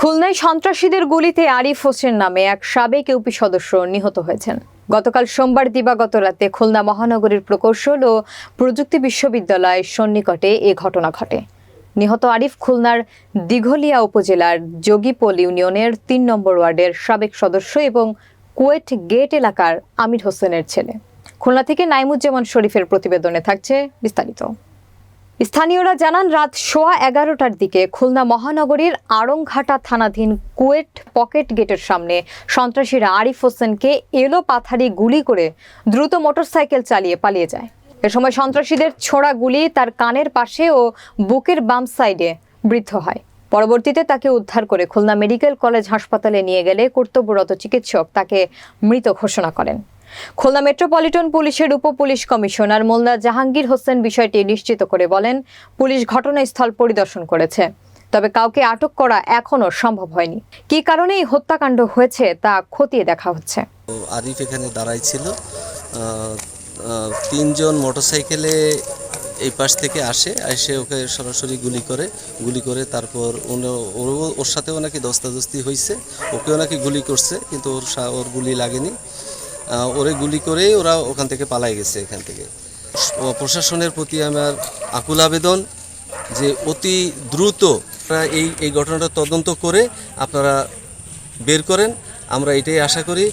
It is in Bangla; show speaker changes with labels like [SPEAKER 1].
[SPEAKER 1] খুলনায় সন্ত্রাসীদের গুলিতে আরিফ হোসেন নামে এক সাবেক ইউপি সদস্য নিহত হয়েছেন। গতকাল সোমবার দিবাগত রাতে খুলনা মহানগরীর প্রকৌশল ও প্রযুক্তি বিশ্ববিদ্যালয় সন্নিকটে এ ঘটনা ঘটে। নিহত আরিফ খুলনার দিঘলিয়া উপজেলার যোগীপোল ইউনিয়নের তিন নম্বর ওয়ার্ডের সাবেক সদস্য এবং কুয়েট গেট এলাকার আমির হোসেনের ছেলে। খুলনা থেকে নাইমুজ্জামান শরীফের প্রতিবেদনে থাকছে বিস্তারিত। স্থানীয়রা জানান, রাত সোয়া এগারোটার দিকে খুলনা মহানগরীর আড়ংঘাটা থানাধীন কুয়েট পকেট গেটের সামনে সন্ত্রাসীরা আরিফ হোসেনকে এলো পাথারি গুলি করে দ্রুত মোটরসাইকেল চালিয়ে পালিয়ে যায়। এ সময় সন্ত্রাসীদের ছোড়া গুলি তার কানের পাশে ও বুকের বাম সাইডে বৃদ্ধ হয়। পরবর্তীতে তাকে উদ্ধার করে খুলনা মেডিকেল কলেজ হাসপাতালে নিয়ে গেলে কর্তব্যরত চিকিৎসক তাকে মৃত ঘোষণা করেন। খুলনা মেট্রোপলিটন পুলিশের উপ পুলিশ কমিশনার মোল্লা জাহাঙ্গীর হোসেন বিষয়টি নিশ্চিত করে বলেন পুলিশ ঘটনাস্থল পরিদর্শন করেছে। তবে কাউকে আটক করা এখনও সম্ভব হয়নি। কি কারণে এই হত্যাকাণ্ড হয়েছে তা খতিয়ে দেখা হচ্ছে।
[SPEAKER 2] আরিফ এখানে দাঁড়াই ছিল। আহ, আহ, তিনজন মোটরসাইকেলে এই পাশ থেকে আসে এসে ওকে সরাসরি গুলি করে গুলি করে তারপর ওর সাথেও নাকি দস্তাদস্তি হয়েছে ওকেও নাকি গুলি করছে কিন্তু ওর ওর গুলি লাগেনি। ওরে গুলি করেই ওরা ওখান থেকে পালাই গেছে এখান থেকে। প্রশাসনের প্রতি আমার আকুল আবেদন যে অতি দ্রুত এই এই ঘটনাটা তদন্ত করে আপনারা বের করেন। আমরা এটাই আশা করি।